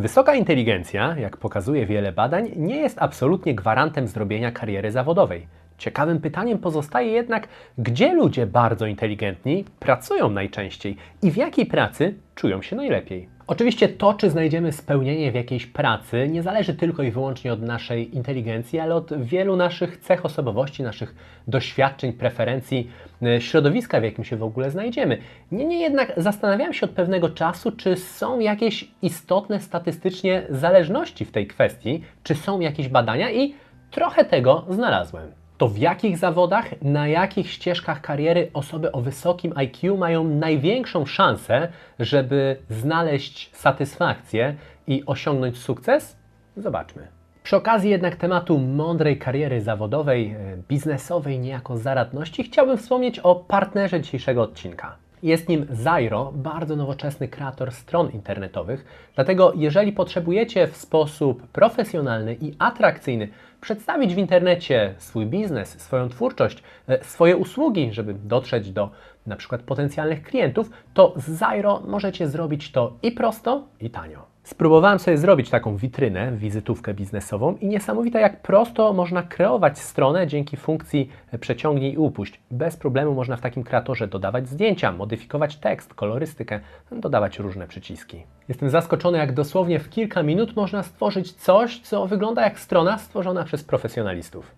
Wysoka inteligencja, jak pokazuje wiele badań, nie jest absolutnie gwarantem zrobienia kariery zawodowej. Ciekawym pytaniem pozostaje jednak, gdzie ludzie bardzo inteligentni pracują najczęściej i w jakiej pracy czują się najlepiej. Oczywiście to, czy znajdziemy spełnienie w jakiejś pracy, nie zależy tylko i wyłącznie od naszej inteligencji, ale od wielu naszych cech osobowości, naszych doświadczeń, preferencji, e, środowiska, w jakim się w ogóle znajdziemy. Niemniej jednak zastanawiałem się od pewnego czasu, czy są jakieś istotne statystycznie zależności w tej kwestii, czy są jakieś badania i trochę tego znalazłem to w jakich zawodach, na jakich ścieżkach kariery osoby o wysokim IQ mają największą szansę, żeby znaleźć satysfakcję i osiągnąć sukces? Zobaczmy. Przy okazji jednak tematu mądrej kariery zawodowej, e, biznesowej, niejako zaradności, chciałbym wspomnieć o partnerze dzisiejszego odcinka. Jest nim Zairo, bardzo nowoczesny kreator stron internetowych. Dlatego, jeżeli potrzebujecie w sposób profesjonalny i atrakcyjny przedstawić w internecie swój biznes, swoją twórczość, e, swoje usługi, żeby dotrzeć do na przykład potencjalnych klientów, to z Zairo możecie zrobić to i prosto, i tanio. Spróbowałem sobie zrobić taką witrynę, wizytówkę biznesową i niesamowite jak prosto można kreować stronę dzięki funkcji przeciągnij i upuść. Bez problemu można w takim kreatorze dodawać zdjęcia, modyfikować tekst, kolorystykę, dodawać różne przyciski. Jestem zaskoczony jak dosłownie w kilka minut można stworzyć coś, co wygląda jak strona stworzona przez profesjonalistów.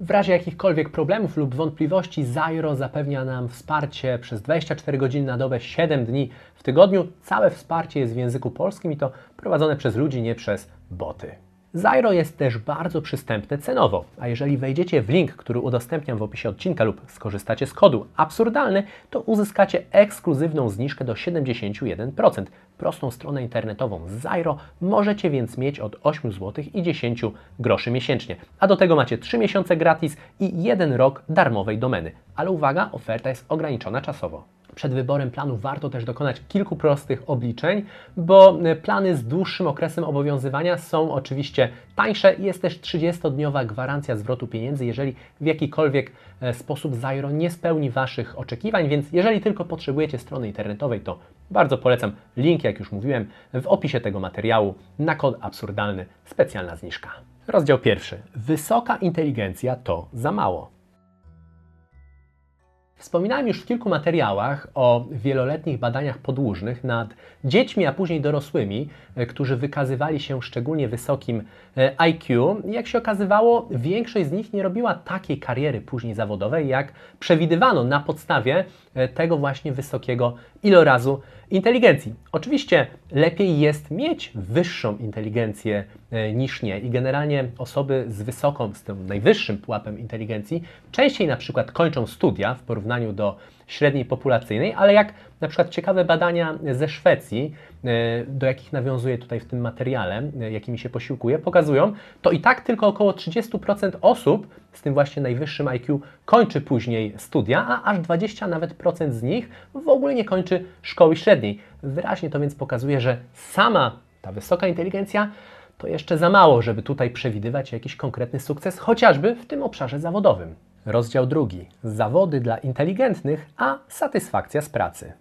W razie jakichkolwiek problemów lub wątpliwości, Zairo zapewnia nam wsparcie przez 24 godziny na dobę, 7 dni w tygodniu. Całe wsparcie jest w języku polskim i to prowadzone przez ludzi, nie przez boty. Zairo jest też bardzo przystępne cenowo, a jeżeli wejdziecie w link, który udostępniam w opisie odcinka lub skorzystacie z kodu absurdalny, to uzyskacie ekskluzywną zniżkę do 71%. Prostą stronę internetową z Zairo możecie więc mieć od 8 zł i 10 groszy miesięcznie. A do tego macie 3 miesiące gratis i 1 rok darmowej domeny. Ale uwaga, oferta jest ograniczona czasowo przed wyborem planu warto też dokonać kilku prostych obliczeń, bo e, plany z dłuższym okresem obowiązywania są oczywiście tańsze i jest też 30-dniowa gwarancja zwrotu pieniędzy, jeżeli w jakikolwiek e, sposób Zairo nie spełni Waszych oczekiwań, więc jeżeli tylko potrzebujecie strony internetowej, to bardzo polecam link, jak już mówiłem, w opisie tego materiału na kod absurdalny specjalna zniżka. Rozdział pierwszy. Wysoka inteligencja to za mało. Wspominałem już w kilku materiałach o wieloletnich badaniach podłużnych nad dziećmi, a później dorosłymi, e, którzy wykazywali się szczególnie wysokim e, IQ. Jak się okazywało, większość z nich nie robiła takiej kariery później zawodowej, jak przewidywano na podstawie tego właśnie wysokiego ilorazu inteligencji. Oczywiście lepiej jest mieć wyższą inteligencję e, niż nie i generalnie osoby z wysoką, z tym najwyższym pułapem inteligencji częściej na przykład kończą studia w porównaniu do średniej populacyjnej, ale jak na przykład ciekawe badania ze Szwecji, e, do jakich nawiązuję tutaj w tym materiale, e, jakimi się posiłkuję, pokazują, to i tak tylko około 30% osób z tym właśnie najwyższym IQ kończy później studia, a aż 20 nawet procent z nich w ogóle nie kończy szkoły średniej. Wyraźnie to więc pokazuje, że sama ta wysoka inteligencja to jeszcze za mało, żeby tutaj przewidywać jakiś konkretny sukces, chociażby w tym obszarze zawodowym. Rozdział drugi. Zawody dla inteligentnych, a satysfakcja z pracy.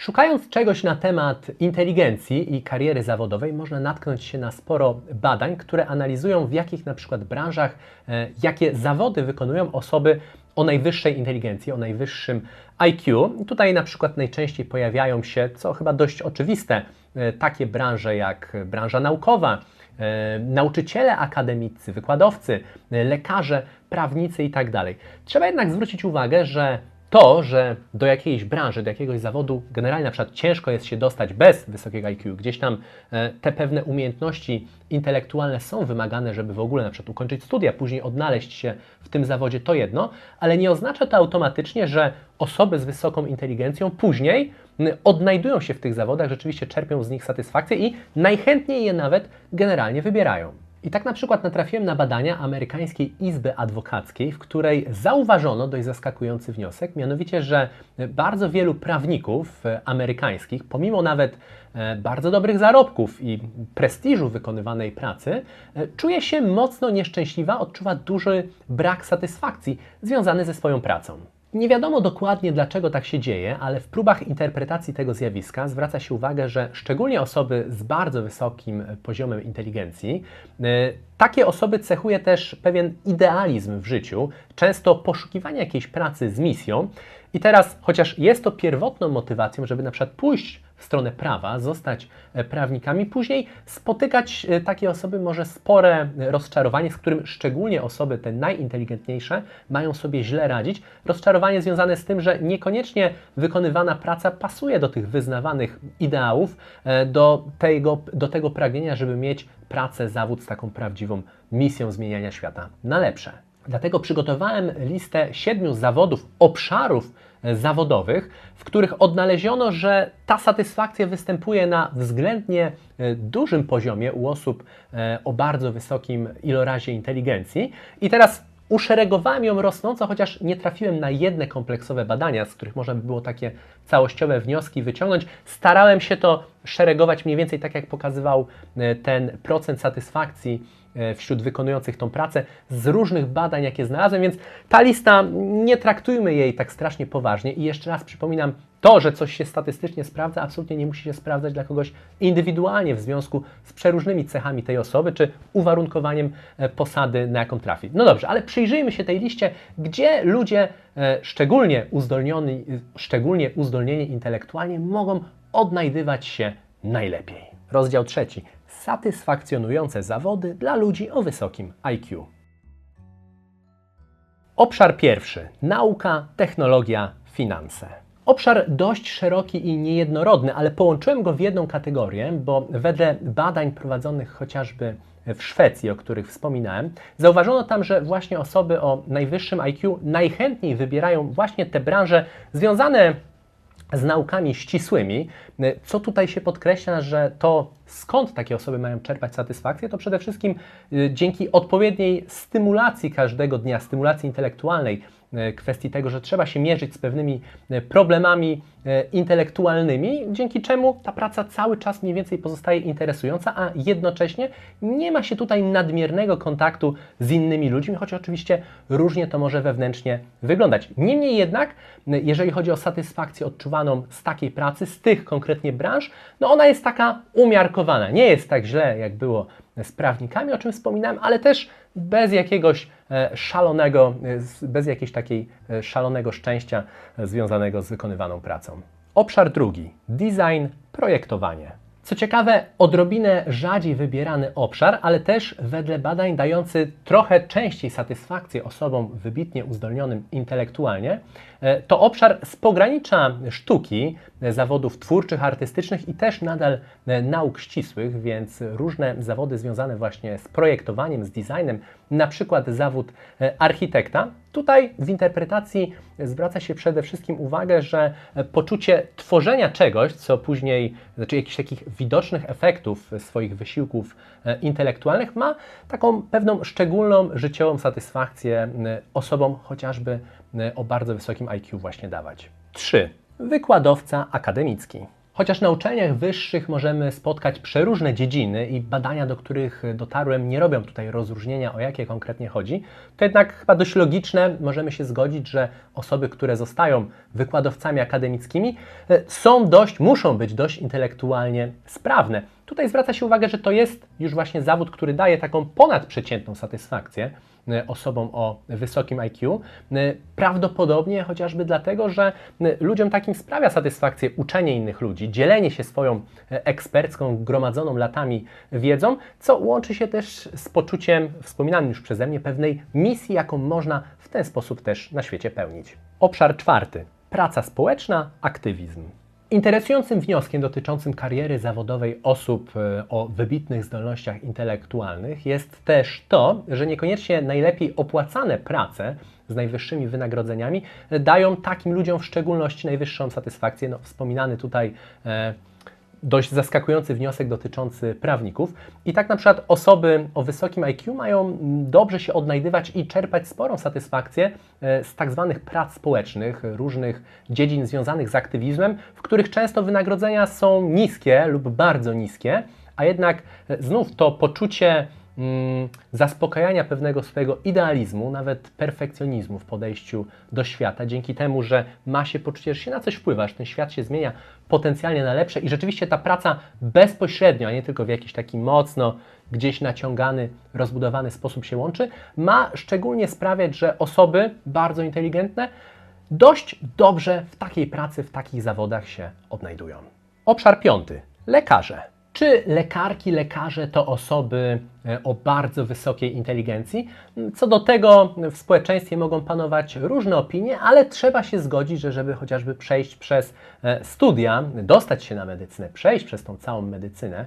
Szukając czegoś na temat inteligencji i kariery zawodowej, można natknąć się na sporo badań, które analizują w jakich na przykład branżach, e, jakie zawody wykonują osoby o najwyższej inteligencji, o najwyższym IQ. Tutaj na przykład najczęściej pojawiają się, co chyba dość oczywiste, e, takie branże jak branża naukowa, e, nauczyciele akademicy, wykładowcy, lekarze, prawnicy itd. Tak Trzeba jednak zwrócić uwagę, że to, że do jakiejś branży, do jakiegoś zawodu generalnie na przykład ciężko jest się dostać bez wysokiego IQ, gdzieś tam e, te pewne umiejętności intelektualne są wymagane, żeby w ogóle na przykład ukończyć studia, później odnaleźć się w tym zawodzie, to jedno, ale nie oznacza to automatycznie, że osoby z wysoką inteligencją później odnajdują się w tych zawodach, rzeczywiście czerpią z nich satysfakcję i najchętniej je nawet generalnie wybierają. I tak na przykład natrafiłem na badania amerykańskiej Izby Adwokackiej, w której zauważono dość zaskakujący wniosek, mianowicie, że bardzo wielu prawników e, amerykańskich, pomimo nawet e, bardzo dobrych zarobków i prestiżu wykonywanej pracy, e, czuje się mocno nieszczęśliwa, odczuwa duży brak satysfakcji związany ze swoją pracą. Nie wiadomo dokładnie, dlaczego tak się dzieje, ale w próbach interpretacji tego zjawiska zwraca się uwagę, że szczególnie osoby z bardzo wysokim poziomem inteligencji, y, takie osoby cechuje też pewien idealizm w życiu, często poszukiwanie jakiejś pracy z misją. I teraz, chociaż jest to pierwotną motywacją, żeby na przykład pójść stronę prawa, zostać e, prawnikami, później spotykać e, takie osoby może spore rozczarowanie, z którym szczególnie osoby te najinteligentniejsze mają sobie źle radzić. Rozczarowanie związane z tym, że niekoniecznie wykonywana praca pasuje do tych wyznawanych ideałów, e, do tego, do tego pragnienia, żeby mieć pracę, zawód z taką prawdziwą misją zmieniania świata na lepsze. Dlatego przygotowałem listę siedmiu zawodów, obszarów e, zawodowych, w których odnaleziono, że ta satysfakcja występuje na względnie e, dużym poziomie u osób e, o bardzo wysokim ilorazie inteligencji. I teraz uszeregowałem ją rosnąco, chociaż nie trafiłem na jedne kompleksowe badania, z których można by było takie całościowe wnioski wyciągnąć. Starałem się to szeregować mniej więcej tak, jak pokazywał ten procent satysfakcji E, wśród wykonujących tą pracę z różnych badań, jakie znalazłem, więc ta lista, nie traktujmy jej tak strasznie poważnie i jeszcze raz przypominam, to, że coś się statystycznie sprawdza, absolutnie nie musi się sprawdzać dla kogoś indywidualnie w związku z przeróżnymi cechami tej osoby, czy uwarunkowaniem e, posady, na jaką trafi. No dobrze, ale przyjrzyjmy się tej liście, gdzie ludzie e, szczególnie uzdolnieni, szczególnie uzdolnieni intelektualnie mogą odnajdywać się najlepiej. Rozdział trzeci satysfakcjonujące zawody dla ludzi o wysokim IQ. Obszar pierwszy: nauka, technologia, finanse. Obszar dość szeroki i niejednorodny, ale połączyłem go w jedną kategorię, bo wedle badań prowadzonych chociażby w Szwecji, o których wspominałem, zauważono tam, że właśnie osoby o najwyższym IQ najchętniej wybierają właśnie te branże związane z naukami ścisłymi. Co tutaj się podkreśla, że to skąd takie osoby mają czerpać satysfakcję, to przede wszystkim y, dzięki odpowiedniej stymulacji każdego dnia, stymulacji intelektualnej, kwestii tego, że trzeba się mierzyć z pewnymi e, problemami e, intelektualnymi, dzięki czemu ta praca cały czas mniej więcej pozostaje interesująca, a jednocześnie nie ma się tutaj nadmiernego kontaktu z innymi ludźmi, choć oczywiście różnie to może wewnętrznie wyglądać. Niemniej jednak, jeżeli chodzi o satysfakcję odczuwaną z takiej pracy, z tych konkretnie branż, no ona jest taka umiarkowana. Nie jest tak źle, jak było z prawnikami, o czym wspominałem, ale też bez jakiegoś e, szalonego, e, bez jakiejś takiej e, szalonego szczęścia związanego z wykonywaną pracą. Obszar drugi: design, projektowanie. Co ciekawe, odrobinę rzadziej wybierany obszar, ale też wedle badań dający trochę częściej satysfakcję osobom wybitnie uzdolnionym intelektualnie, to obszar z pogranicza sztuki, e, zawodów twórczych, artystycznych i też nadal e, nauk ścisłych, więc różne zawody związane właśnie z projektowaniem, z designem, na przykład zawód architekta. Tutaj w interpretacji zwraca się przede wszystkim uwagę, że poczucie tworzenia czegoś, co później, znaczy jakichś takich widocznych efektów swoich wysiłków intelektualnych, ma taką pewną szczególną życiową satysfakcję osobom chociażby o bardzo wysokim IQ właśnie dawać. 3. Wykładowca akademicki. Chociaż na uczelniach wyższych możemy spotkać przeróżne dziedziny i badania, do których dotarłem, nie robią tutaj rozróżnienia, o jakie konkretnie chodzi, to jednak chyba dość logiczne możemy się zgodzić, że osoby, które zostają wykładowcami akademickimi, e, są dość, muszą być dość intelektualnie sprawne. Tutaj zwraca się uwagę, że to jest już właśnie zawód, który daje taką ponadprzeciętną satysfakcję E, osobom o wysokim IQ. E, prawdopodobnie chociażby dlatego, że e, ludziom takim sprawia satysfakcję uczenie innych ludzi, dzielenie się swoją ekspercką, gromadzoną latami wiedzą, co łączy się też z poczuciem, wspominanym już przeze mnie, pewnej misji, jaką można w ten sposób też na świecie pełnić. Obszar czwarty. Praca społeczna, aktywizm. Interesującym wnioskiem dotyczącym kariery zawodowej osób e, o wybitnych zdolnościach intelektualnych jest też to, że niekoniecznie najlepiej opłacane prace z najwyższymi wynagrodzeniami dają takim ludziom w szczególności najwyższą satysfakcję. No, wspominany tutaj e, dość zaskakujący wniosek dotyczący prawników. I tak na przykład osoby o wysokim IQ mają dobrze się odnajdywać i czerpać sporą satysfakcję e, z tak zwanych prac społecznych, różnych dziedzin związanych z aktywizmem, w których często wynagrodzenia są niskie lub bardzo niskie, a jednak e, znów to poczucie zaspokajania pewnego swojego idealizmu, nawet perfekcjonizmu w podejściu do świata, dzięki temu, że ma się poczucie, że się na coś wpływa, że ten świat się zmienia potencjalnie na lepsze i rzeczywiście ta praca bezpośrednio, a nie tylko w jakiś taki mocno gdzieś naciągany, rozbudowany sposób się łączy, ma szczególnie sprawiać, że osoby bardzo inteligentne dość dobrze w takiej pracy, w takich zawodach się odnajdują. Obszar piąty. Lekarze. Czy lekarki, lekarze to osoby e, o bardzo wysokiej inteligencji? Co do tego w społeczeństwie mogą panować różne opinie, ale trzeba się zgodzić, że żeby chociażby przejść przez e, studia, dostać się na medycynę, przejść przez tą całą medycynę,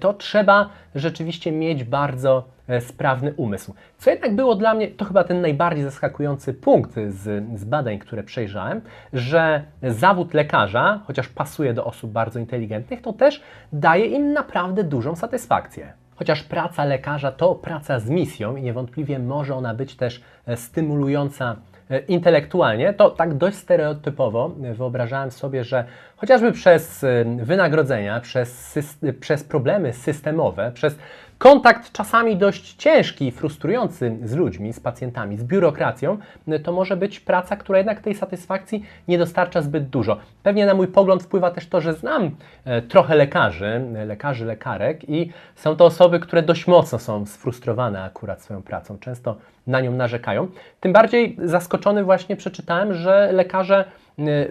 to trzeba rzeczywiście mieć bardzo sprawny umysł. Co jednak było dla mnie, to chyba ten najbardziej zaskakujący punkt z, z, badań, które przejrzałem, że zawód lekarza, chociaż pasuje do osób bardzo inteligentnych, to też daje im naprawdę dużą satysfakcję. Chociaż praca lekarza to praca z misją i niewątpliwie może ona być też stymulująca intelektualnie, to tak dość stereotypowo wyobrażałem sobie, że chociażby przez wynagrodzenia, przez, przez problemy systemowe, przez kontakt czasami dość ciężki i frustrujący z ludźmi, z pacjentami, z biurokracją, to może być praca, która jednak tej satysfakcji nie dostarcza zbyt dużo. Pewnie na mój pogląd wpływa też to, że znam e, trochę lekarzy, lekarzy, lekarek i są to osoby, które dość mocno są sfrustrowane akurat swoją pracą, często na nią narzekają. Tym bardziej zaskoczony właśnie przeczytałem, że lekarze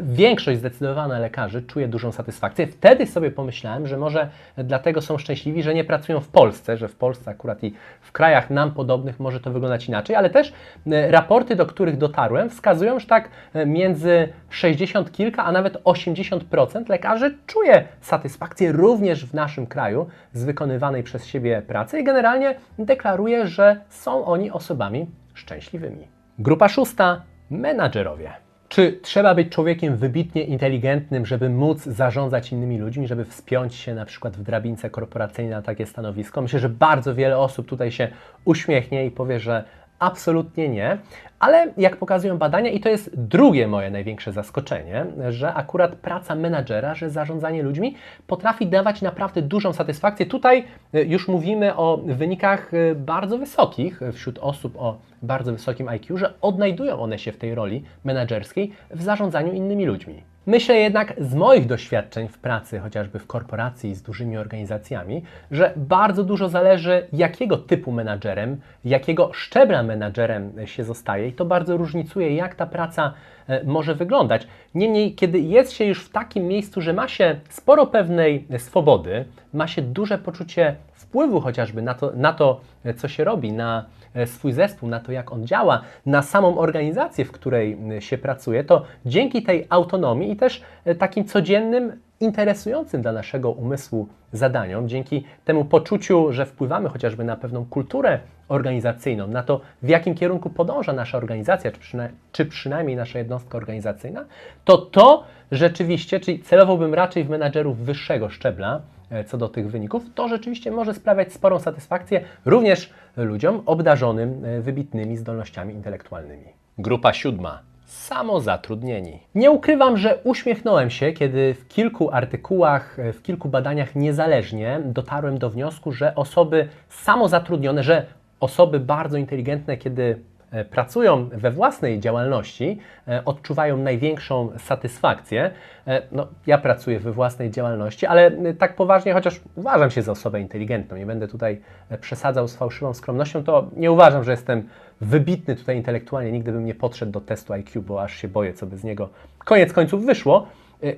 większość zdecydowana lekarzy czuje dużą satysfakcję. Wtedy sobie pomyślałem, że może dlatego są szczęśliwi, że nie pracują w Polsce, że w Polsce akurat i w krajach nam podobnych może to wyglądać inaczej, ale też y, raporty, do których dotarłem, wskazują, że tak y, między 60 kilka, a nawet 80% lekarzy czuje satysfakcję również w naszym kraju z wykonywanej przez siebie pracy i generalnie deklaruje, że są oni osobami szczęśliwymi. Grupa szósta menadżerowie. Czy trzeba być człowiekiem wybitnie inteligentnym, żeby móc zarządzać innymi ludźmi, żeby wspiąć się na przykład w drabince korporacyjnej na takie stanowisko? Myślę, że bardzo wiele osób tutaj się uśmiechnie i powie, że Absolutnie nie, ale jak pokazują badania, i to jest drugie moje największe zaskoczenie, że akurat praca menadżera, że zarządzanie ludźmi potrafi dawać naprawdę dużą satysfakcję. Tutaj e, już mówimy o wynikach e, bardzo wysokich wśród osób o bardzo wysokim IQ, że odnajdują one się w tej roli menedżerskiej w zarządzaniu innymi ludźmi. Myślę jednak z moich doświadczeń w pracy, chociażby w korporacji z dużymi organizacjami, że bardzo dużo zależy, jakiego typu menadżerem, jakiego szczebla menadżerem się zostaje, i to bardzo różnicuje, jak ta praca e, może wyglądać. Niemniej, kiedy jest się już w takim miejscu, że ma się sporo pewnej swobody, ma się duże poczucie wpływu chociażby na to, na to co się robi, na E, swój zespół, na to, jak on działa, na samą organizację, w której się pracuje, to dzięki tej autonomii i też e, takim codziennym, interesującym dla naszego umysłu zadaniom, dzięki temu poczuciu, że wpływamy chociażby na pewną kulturę organizacyjną, na to, w jakim kierunku podąża nasza organizacja, czy, przyna czy przynajmniej nasza jednostka organizacyjna, to to rzeczywiście, czyli celowałbym raczej w menadżerów wyższego szczebla, E, co do tych wyników, to rzeczywiście może sprawiać sporą satysfakcję również ludziom obdarzonym e, wybitnymi zdolnościami intelektualnymi. Grupa siódma. Samozatrudnieni. Nie ukrywam, że uśmiechnąłem się, kiedy w kilku artykułach, e, w kilku badaniach niezależnie dotarłem do wniosku, że osoby samozatrudnione, że osoby bardzo inteligentne, kiedy E, pracują we własnej działalności, e, odczuwają największą satysfakcję. E, no, ja pracuję we własnej działalności, ale tak poważnie, chociaż uważam się za osobę inteligentną, nie będę tutaj przesadzał z fałszywą skromnością, to nie uważam, że jestem wybitny tutaj intelektualnie, nigdy bym nie podszedł do testu IQ, bo aż się boję, co by z niego koniec końców wyszło.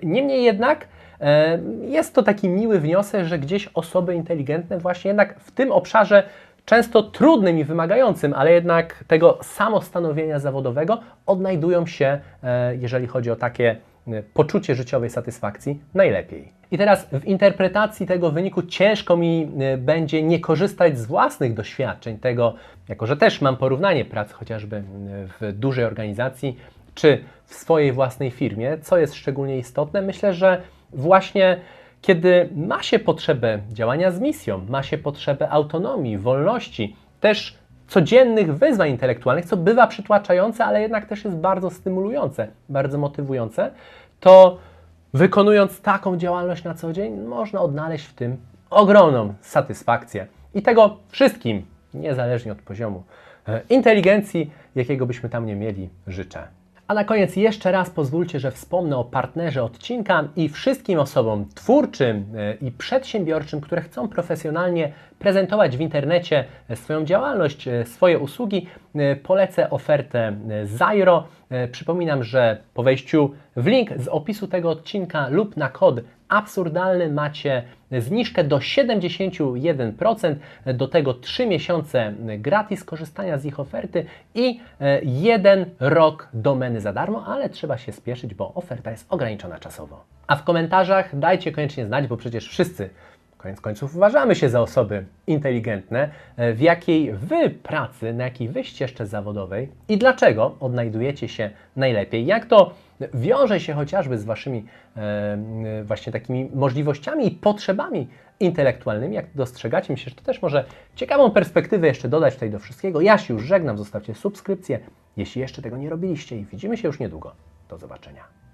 Niemniej jednak jest to taki miły wniosek, że gdzieś osoby inteligentne właśnie jednak w tym obszarze często trudnym i wymagającym, ale jednak tego samostanowienia zawodowego odnajdują się, e, jeżeli chodzi o takie e, poczucie życiowej satysfakcji, najlepiej. I teraz w interpretacji tego wyniku ciężko mi e, będzie nie korzystać z własnych doświadczeń, tego, jako że też mam porównanie pracy chociażby w dużej organizacji, czy w swojej własnej firmie, co jest szczególnie istotne. Myślę, że właśnie kiedy ma się potrzebę działania z misją, ma się potrzebę autonomii, wolności, też codziennych wyzwań intelektualnych, co bywa przytłaczające, ale jednak też jest bardzo stymulujące, bardzo motywujące, to wykonując taką działalność na co dzień, można odnaleźć w tym ogromną satysfakcję I tego wszystkim, niezależnie od poziomu e, inteligencji, jakiego byśmy tam nie mieli, życzę. A na koniec jeszcze raz pozwólcie, że wspomnę o partnerze odcinka i wszystkim osobom twórczym e, i przedsiębiorczym, które chcą profesjonalnie prezentować w internecie e, swoją działalność, e, swoje usługi, polecę ofertę Zairo. Przypominam, że po wejściu w link z opisu tego odcinka lub na kod absurdalny macie zniżkę do 71%, do tego 3 miesiące gratis korzystania z ich oferty i e, jeden rok domeny za darmo, ale trzeba się spieszyć, bo oferta jest ograniczona czasowo. A w komentarzach dajcie koniecznie znać, bo przecież wszyscy koniec końców uważamy się za osoby inteligentne, e, w jakiej wy pracy, na jakiej wy ścieżce zawodowej i dlaczego odnajdujecie się najlepiej. Jak to wiąże się chociażby z waszymi e, właśnie takimi możliwościami i potrzebami intelektualnymi, jak dostrzegacie. Myślę, że to też może ciekawą perspektywę jeszcze dodać tutaj do wszystkiego. Ja się już żegnam, zostawcie subskrypcję, jeśli jeszcze tego nie robiliście i widzimy się już niedługo. Do zobaczenia.